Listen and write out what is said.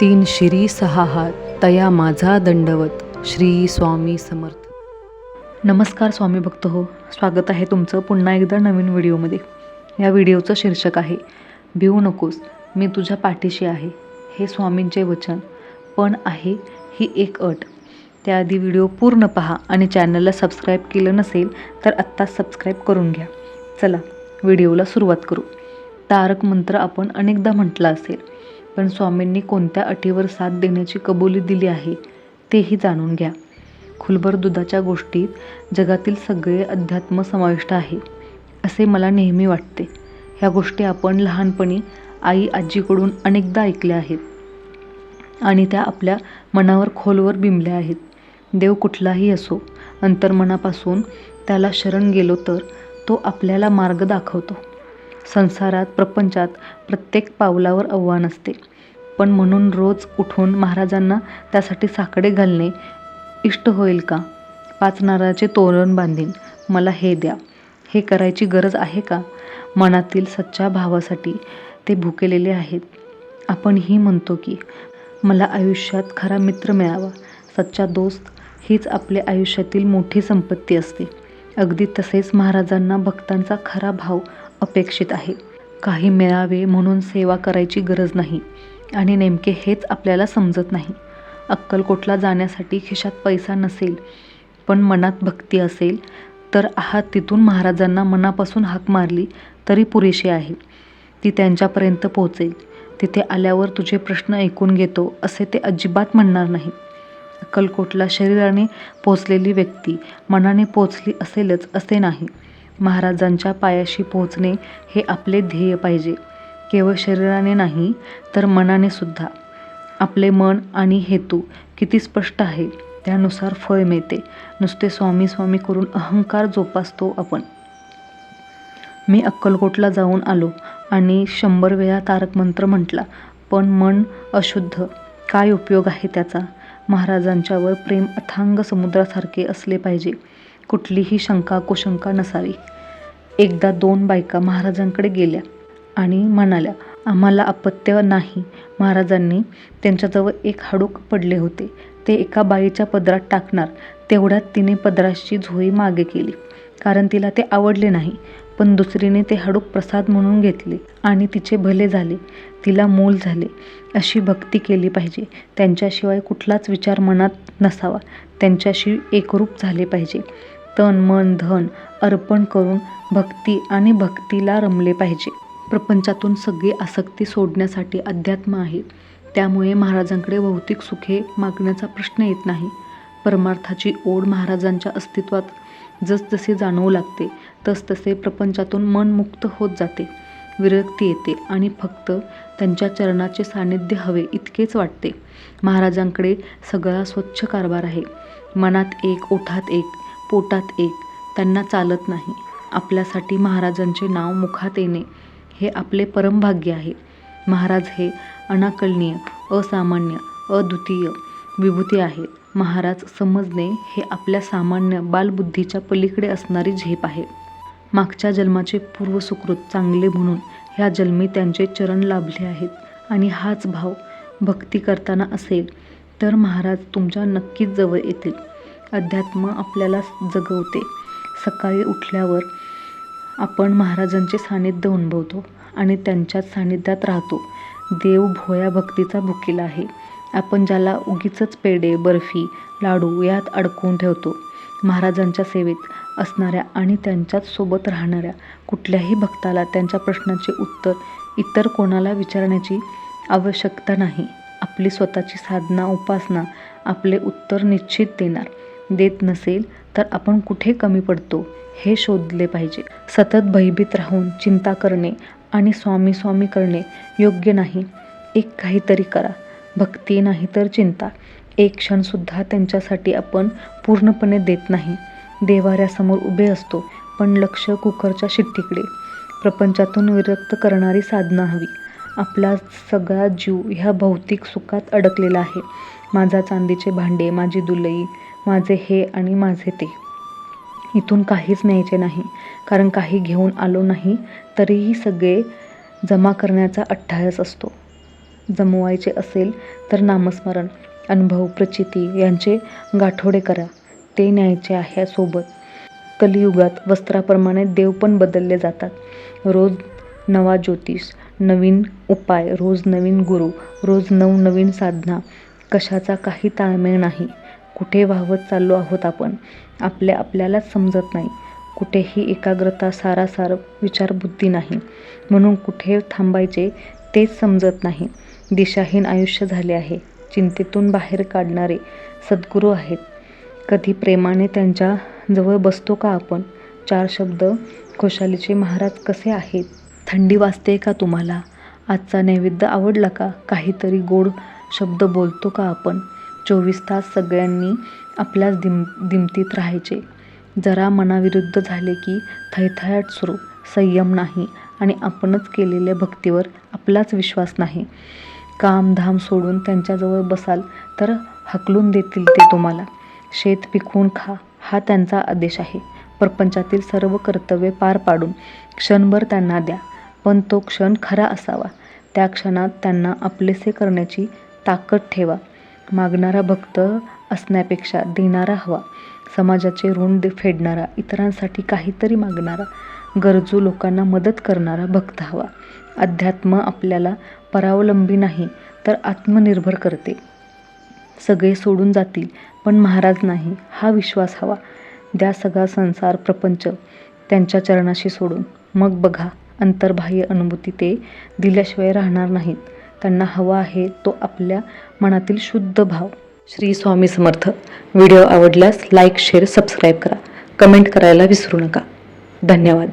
तीन शिरी सहा हात तया माझा दंडवत श्री स्वामी समर्थ. नमस्कार स्वामी भक्त हो स्वागत आहे तुमचं पुन्हा एकदा नवीन व्हिडिओमध्ये. या व्हिडिओचं शीर्षक आहे भिवू नकोस मी तुझ्या पाठीशी आहे हे स्वामींचे वचन पण आहे ही एक अट. त्याआधी व्हिडिओ पूर्ण पहा आणि चॅनलला सबस्क्राईब केलं नसेल तर आत्ताच सबस्क्राईब करून घ्या. चला व्हिडिओला सुरुवात करू. तारक मंत्र आपण अनेकदा म्हटलं असेल पण स्वामींनी कोणत्या अटीवर साथ देण्याची कबुली दिली आहे तेही जाणून घ्या. खुलभर दुधाच्या गोष्टीत जगातील सगळे अध्यात्म समाविष्ट आहे असे मला नेहमी वाटते. ह्या गोष्टी आपण लहानपणी आई आजीकडून अनेकदा ऐकल्या आहेत आणि त्या आपल्या मनावर खोलवर बिंबल्या आहेत. देव कुठलाही असो अंतर्मनापासून त्याला शरण गेलो तर तो आपल्याला मार्ग दाखवतो. संसारात प्रपंचात प्रत्येक पावलावर आव्हान असते. पण म्हणून रोज उठून महाराजांना त्यासाठी साकडे घालणे इष्ट होईल का? पाच नारळाचे तोरण बांधीन. मला हे द्या. हे करायची गरज आहे का? मनातील सच्च्या भावासाठी ते भुकेलेले आहेत. आपणही म्हणतो की मला आयुष्यात खरा मित्र मिळावा. सच्चा दोस्त हीच आपल्या आयुष्यातील मोठी संपत्ती असते. अगदी तसेच महाराजांना भक्तांचा खरा भाव अपेक्षित आहे. काही मिळावे म्हणून सेवा करायची गरज नाही. आणि नेमके हेच आपल्याला समजत नाही. अक्कलकोटला जाण्यासाठी खिशात पैसा नसेल पण मनात भक्ती असेल तर आहात तिथून महाराजांना मनापासून हाक मारली तरी पुरेशी आहे. ती त्यांच्यापर्यंत पोहोचेल. तिथे आल्यावर तुझे प्रश्न ऐकून घेतो असे ते अजिबात म्हणणार नाही. अक्कलकोटला शरीराने पोचलेली व्यक्ती मनाने पोचली असेलच असे नाही. महाराजांच्या पायाशी पोहोचणे हे आपले ध्येय पाहिजे. केवळ शरीराने नाही तर मनाने सुद्धा. आपले मन आणि हेतू किती स्पष्ट आहे त्यानुसार फळ मिळते. नुसते स्वामी स्वामी करून अहंकार जोपासतो आपण. मी अक्कलकोटला जाऊन आलो आणि शंभर वेळा तारक मंत्र म्हटला पण मन अशुद्ध काय उपयोग आहे त्याचा? महाराजांच्यावर प्रेम अथांग समुद्रासारखे असले पाहिजे. कुठलीही शंका कुशंका नसावी. एकदा दोन बायका महाराजांकडे गेल्या. आणि म्हणाल्या आम्हाला अपत्य नाही. महाराजांनी त्यांच्याजवळ एक हाडूक पडले होते. ते एका बाईच्या पदरात टाकणार तेवढ्यात तिने पदराची झोळी मागे केली कारण तिला ते आवडले नाही. पण दुसरीने ते हाडूक प्रसाद म्हणून घेतले आणि तिचे भले झाले तिला मूल झाले अशी भक्ती केली पाहिजे. त्यांच्याशिवाय कुठलाच विचार मनात नसावा त्यांच्याशी एकरूप झाले पाहिजे. तन मन धन अर्पण करून भक्ती आणि भक्तीला रमले पाहिजे. प्रपंचातून सगळी आसक्ती सोडण्यासाठी अध्यात्म आहे. त्यामुळे महाराजांकडे भौतिक सुखे मागण्याचा प्रश्न येत नाही. परमार्थाची ओढ महाराजांच्या अस्तित्वात जसजसे जाणवू लागते तसतसे प्रपंचातून मन मुक्त होत जाते. विरक्ती येते आणि फक्त त्यांच्या चरणाचे सान्निध्य हवे इतकेच वाटते. महाराजांकडे सगळा स्वच्छ कारभार आहे. मनात एक ओठात एक पोटात एक त्यांना चालत नाही. आपल्यासाठी महाराजांचे नाव मुखात येणे हे आपले परमभाग्य आहे. महाराज हे अनाकलनीय असामान्य अद्वितीय विभूती आहेत महाराज समजणे हे आपल्या सामान्य बालबुद्धीच्या पलीकडे असणारी झेप आहे. मागच्या जन्माचे पूर्वसुकृत चांगले म्हणून ह्या जन्मी त्यांचे चरण लाभले आहेत. आणि हाच भाव भक्ती करताना असेल तर महाराज तुमच्या नक्कीच जवळ येतील. अध्यात्म आपल्याला जगवते. सकाळी उठल्यावर आपण महाराजांचे सानिध्य अनुभवतो आणि त्यांच्याच सानिध्यात राहतो. देव भोया भक्तीचा भुकीला आहे. आपण ज्याला उगीच पेढे बर्फी लाडू यात अडकवून ठेवतो. महाराजांच्या सेवेत असणाऱ्या आणि त्यांच्याच सोबत राहणाऱ्या कुठल्याही भक्ताला त्यांच्या प्रश्नाचे उत्तर इतर कोणाला विचारण्याची आवश्यकता नाही. आपली स्वतःची साधना उपासना आपले उत्तर निश्चित देणार. देत नसेल तर आपण कुठे कमी पडतो हे शोधले पाहिजे. सतत भयभीत राहून चिंता करणे आणि स्वामी स्वामी करणे योग्य नाही. एक काहीतरी करा. भक्ती नाही तर चिंता. एक क्षणसुद्धा त्यांच्यासाठी आपण पूर्णपणे देत नाही. देवाऱ्यासमोर उभे असतो पण लक्ष कुकरच्या शिट्टीकडे. प्रपंचातून विरक्त करणारी साधना हवी. आपला सगळा जीव ह्या भौतिक सुखात अडकलेला आहे. माझा चांदीचे भांडे माझी दुलई माझे हे आणि माझे ते. इथून काहीच न्यायचे नाही. कारण काही घेऊन आलो नाही तरीही सगळे जमा करण्याचा अठ्ठायस असतो. जमवायचे असेल तर नामस्मरण अनुभव प्रचिती यांचे गाठोडे करा. ते न्यायचे आहे सोबत. कलियुगात वस्त्राप्रमाणे देव पण बदलले जातात. रोज नवा ज्योतिष नवीन उपाय रोज नवीन गुरु रोज नवनवीन साधना. कशाचा काही ताळमेळ नाही. कुठे वाहवत चाललो आहोत आपण? आपल्या आपल्यालाच समजत नाही. कुठेही एकाग्रता सारासार विचारबुद्धी नाही. म्हणून कुठे थांबायचे तेच समजत नाही. दिशाहीन आयुष्य झाले आहे. चिंतेतून बाहेर काढणारे सद्गुरू आहेत. कधी प्रेमाने त्यांच्या जवळ बसतो का आपण? चार शब्द खुशालीचे महाराज कसे आहेत? थंडी वाजते का तुम्हाला? आजचा नैवेद्य आवडला का? काहीतरी गोड शब्द बोलतो का आपण? चोवीस तास सगळ्यांनी आपल्याच दिम दिमतीत राहायचे. जरा मनाविरुद्ध झाले की थैथयाट सुरू. संयम नाही आणि आपणच केलेल्या भक्तीवर आपलाच विश्वास नाही. कामधाम सोडून त्यांच्याजवळ बसाल तर हकलून देतील ते तुम्हाला. शेत पिकवून खा हा त्यांचा आदेश आहे. प्रपंचातील सर्व कर्तव्ये पार पाडून क्षणभर त्यांना द्या. पण तो क्षण खरा असावा. त्या क्षणात त्यांना आपलेसे करण्याची ताकद ठेवा. मागणारा भक्त असण्यापेक्षा देणारा हवा. समाजाचे ऋण फेडणारा इतरांसाठी काहीतरी मागणारा गरजू लोकांना मदत करणारा भक्त हवा. अध्यात्म आपल्याला परावलंबी नाही तर आत्मनिर्भर करते. सगळे सोडून जातील पण महाराज नाही हा विश्वास हवा. द्या सगळा संसार प्रपंच त्यांच्या चरणाशी सोडून. मग बघा. अंतर्बाह्य अनुभूती ते दिल्याशिवाय राहणार नाहीत. त्यांना हवा आहे तो आपल्या मनातील शुद्ध भाव. श्री स्वामी समर्थ. व्हिडिओ आवडल्यास लाईक शेअर सबस्क्राईब करा. कमेंट करायला विसरू नका. धन्यवाद.